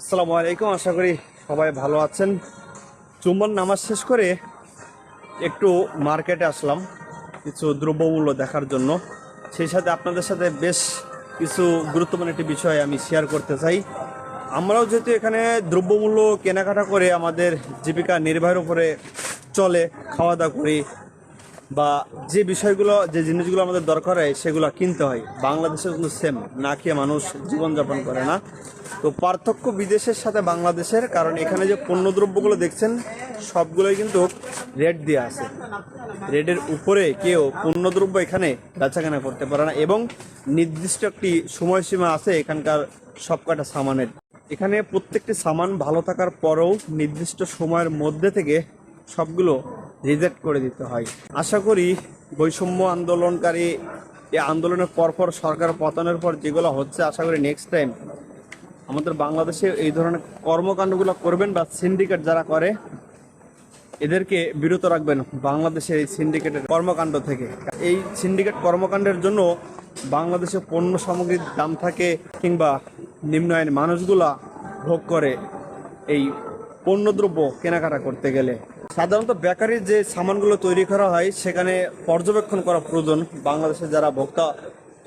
আসসালামু আলাইকুম, আশা করি সবাই ভালো আছেন। চুম্বন নামাজ শেষ করে একটু মার্কেটে আসলাম, কিছু দ্রব্যমূল্য দেখার জন্য। সেই সাথে আপনাদের সাথে বেশ কিছু গুরুত্বপূর্ণ একটি বিষয় আমি শেয়ার করতে চাই। আমরাও যেহেতু এখানে দ্রব্যমূল্য কেনাকাটা করে আমাদের জীবিকা নির্বাহের উপরে চলে খাওয়া দাওয়া করি বা যে বিষয়গুলো, যে জিনিসগুলো আমাদের দরকার হয়, সেগুলো কিনতে হয়। বাংলাদেশে কিন্তু সেম না খেয়ে মানুষ জীবনযাপন করে না। তো পার্থক্য বিদেশের সাথে বাংলাদেশের, কারণ এখানে যে পণ্যদ্রব্যগুলো দেখছেন, সবগুলোই কিন্তু রেট দিয়ে আছে। রেটের উপরে কেউ পণ্যদ্রব্য এখানে বেচাকেনা করতে পারে না এবং নির্দিষ্ট একটি সময়সীমা আছে এখানকার সবকটা সামানের। এখানে প্রত্যেকটি সামান ভালো থাকার পরেও নির্দিষ্ট সময়ের মধ্যে থেকে সবগুলো রিজেক্ট করে দিতে হয়। আশা করি বৈষম্য আন্দোলনকারী এই আন্দোলনের পরপর সরকার পতনের পর যেগুলো হচ্ছে, আশা করি নেক্সট টাইম আমাদের বাংলাদেশে এই ধরনের কর্মকাণ্ডগুলো করবেন বা সিন্ডিকেট যারা করে, এদেরকে বিরত রাখবেন বাংলাদেশের এই সিন্ডিকেটের কর্মকাণ্ড থেকে। এই সিন্ডিকেট কর্মকাণ্ডের জন্য বাংলাদেশে পণ্য সামগ্রীর দাম থাকে কিংবা নিম্ন আয়ের মানুষগুলা ভোগ করে এই পণ্যদ্রব্য কেনাকাটা করতে গেলে। সাধারণত বেকারির যে সামানগুলো তৈরি করা হয়, সেখানে পর্যবেক্ষণ করা প্রয়োজন। বাংলাদেশে যারা ভোক্তা,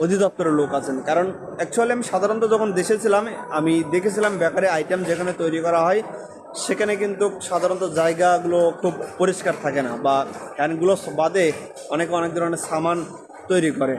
অধিদপ্তরের লোক আছেন। কারণ অ্যাকচুয়ালি আমি সাধারণত যখন দেশে ছিলাম, আমি দেখেছিলাম বেকারি আইটেম যেখানে তৈরি করা হয়, সেখানে কিন্তু সাধারণত জায়গাগুলো খুব পরিষ্কার থাকে না বা ফ্যানগুলো বাদে অনেকে অনেক ধরনের সামান তৈরি করে।